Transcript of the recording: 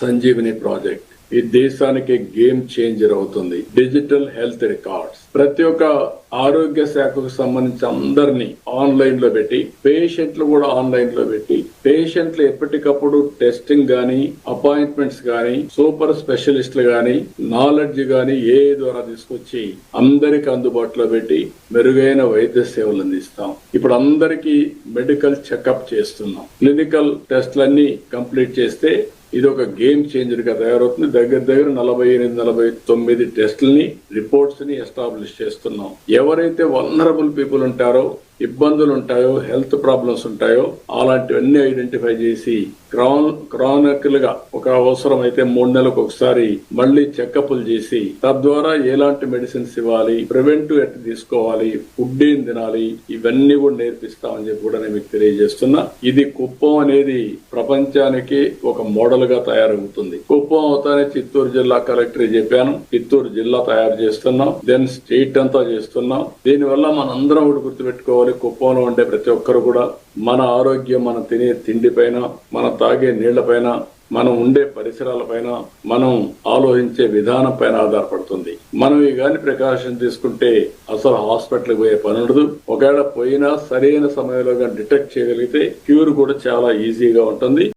Sanjeevini project. ఈ దేశానికి game changer అవుతుంది. Digital health records. ప్రతి ఒక్క ఆరోగ్య శాఖకు సంబంధించి అందరినీ ఆన్లైన్లో పెట్టి పేషెంట్లు కూడా ఆన్లైన్లో పెట్టి పేషెంట్లు ఎప్పటికప్పుడు టెస్టింగ్ గానీ అపాయింట్మెంట్స్ గానీ సూపర్ స్పెషలిస్ట్లు గానీ నాలెడ్జ్ గానీ ఏ ద్వారా తీసుకొచ్చి అందరికి అందుబాటులో పెట్టి మెరుగైన వైద్య సేవలు అందిస్తాం. ఇప్పుడు అందరికీ మెడికల్ చెకప్ చేస్తున్నాం. క్లినికల్ టెస్ట్లన్నీ కంప్లీట్ చేస్తే ఇది ఒక గేమ్ చేంజర్గా తయారవుతుంది. దగ్గర దగ్గర నలభై ఎనిమిది నలభై తొమ్మిది టెస్టుల్ని రిపోర్ట్స్ని ఎస్టాబ్లిష్ చేస్తున్నాం. ఎవరైతే వల్నరబుల్ పీపుల్ ఉంటారో ఇబ్బందులు ఉంటాయో హెల్త్ ప్రాబ్లమ్స్ ఉంటాయో అలాంటివన్నీ ఐడెంటిఫై చేసి క్రాన్ క్రానికల్గా ఒక అవసరం అయితే మూడు నెలలకు ఒకసారి మళ్ళీ చెకప్లు చేసి తద్వారా ఎలాంటి మెడిసిన్స్ ఇవ్వాలి ప్రివెంటివ్ ఎట్ తీసుకోవాలి ఫుడ్ ఏం తినాలి ఇవన్నీ కూడా నేర్పిస్తామని చెప్పి కూడా నేను మీకు తెలియజేస్తున్నా. ఇది కుప్పం అనేది ప్రపంచానికి ఒక మోడల్గా తయారవుతుంది. కుప్పం అవుతానే చిత్తూరు జిల్లా కలెక్టర్ చెప్పాను. చిత్తూరు జిల్లా తయారు చేస్తున్నాం. దెన్ స్టేట్ అంతా చేస్తున్నాం. దీనివల్ల మనందరం కూడా గుర్తుపెట్టుకోవాలి. కుప్పంలో ఉండే ప్రతి ఒక్కరు కూడా మన ఆరోగ్యం మనం తినే తిండిపైన మనం తాగే నీళ్ళపైన మనం ఉండే పరిసరాలపైన మనం ఆలోచించే విధానం పైన ఆధారపడుతుంది. మనం ఈ గాని ప్రికాషన్ తీసుకుంటే అసలు హాస్పిటల్కి పోయే పని ఉండదు. ఒకవేళ పోయినా సరైన సమయంలో డిటెక్ట్ చేయగలిగితే క్యూర్ కూడా చాలా ఈజీగా ఉంటుంది.